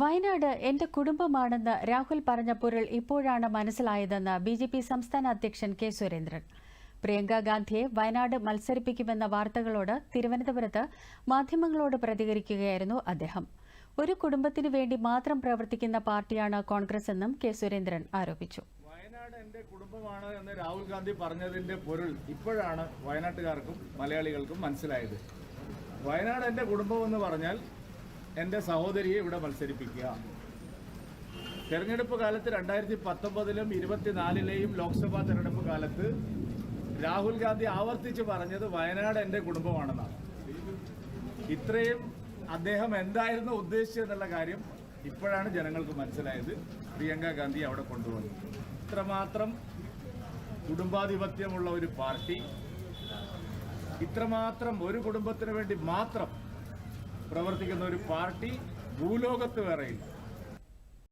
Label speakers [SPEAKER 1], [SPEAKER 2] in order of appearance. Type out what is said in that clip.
[SPEAKER 1] വയനാട് എന്റെ കുടുംബമാണെന്ന് രാഹുൽ പറഞ്ഞ പൊരുൾ ഇപ്പോഴാണ് മനസ്സിലായതെന്ന് ബി ജെ പി സംസ്ഥാന അധ്യക്ഷൻ കെ സുരേന്ദ്രൻ. പ്രിയങ്ക ഗാന്ധിയെ വയനാട് മത്സരിപ്പിക്കുമെന്ന വാർത്തകളോട് തിരുവനന്തപുരത്ത് മാധ്യമങ്ങളോട് പ്രതികരിക്കുകയായിരുന്നു അദ്ദേഹം. ഒരു കുടുംബത്തിനു വേണ്ടി മാത്രം പ്രവർത്തിക്കുന്ന പാർട്ടിയാണ് കോൺഗ്രസ് എന്നും കെ സുരേന്ദ്രൻ ആരോപിച്ചു.
[SPEAKER 2] വയനാട് എന്റെ കുടുംബമാണ് എന്ന് രാഹുൽ ഗാന്ധി പറഞ്ഞതിന്റെ പൊരുൾ ഇപ്പോഴാണ് വയനാട്ടുകാർക്കും മലയാളികൾക്കും മനസ്സിലായത്. വയനാട് എന്റെ കുടുംബം എന്ന് പറഞ്ഞാൽ എന്റെ സഹോദരിയെ ഇവിടെ മത്സരിപ്പിക്കുക. തെരഞ്ഞെടുപ്പ് കാലത്ത് രണ്ടായിരത്തി പത്തൊമ്പതിലും ഇരുപത്തിനാലിലെയും ലോക്സഭാ തെരഞ്ഞെടുപ്പ് കാലത്ത് രാഹുൽ ഗാന്ധി ആവർത്തിച്ച് പറഞ്ഞത് വയനാട് എന്റെ കുടുംബമാണെന്നാണ്. ഇത്രയും അദ്ദേഹം എന്തായിരുന്നു ഉദ്ദേശിച്ചതെന്നുള്ള കാര്യം ഇപ്പോഴാണ് ജനങ്ങൾക്ക് മനസ്സിലായത്. പ്രിയങ്ക ഗാന്ധി അവിടെ കൊണ്ടുപോകുന്നത് ഇത്രമാത്രം കുടുംബാധിപത്യമുള്ള ഒരു പാർട്ടി ഇത്രമാത്രം ഒരു കുടുംബത്തിന് വേണ്ടി മാത്രം പ്രവർത്തിക്കുന്ന ഒരു പാർട്ടി ഭൂലോകത്ത് വേറെയില്ല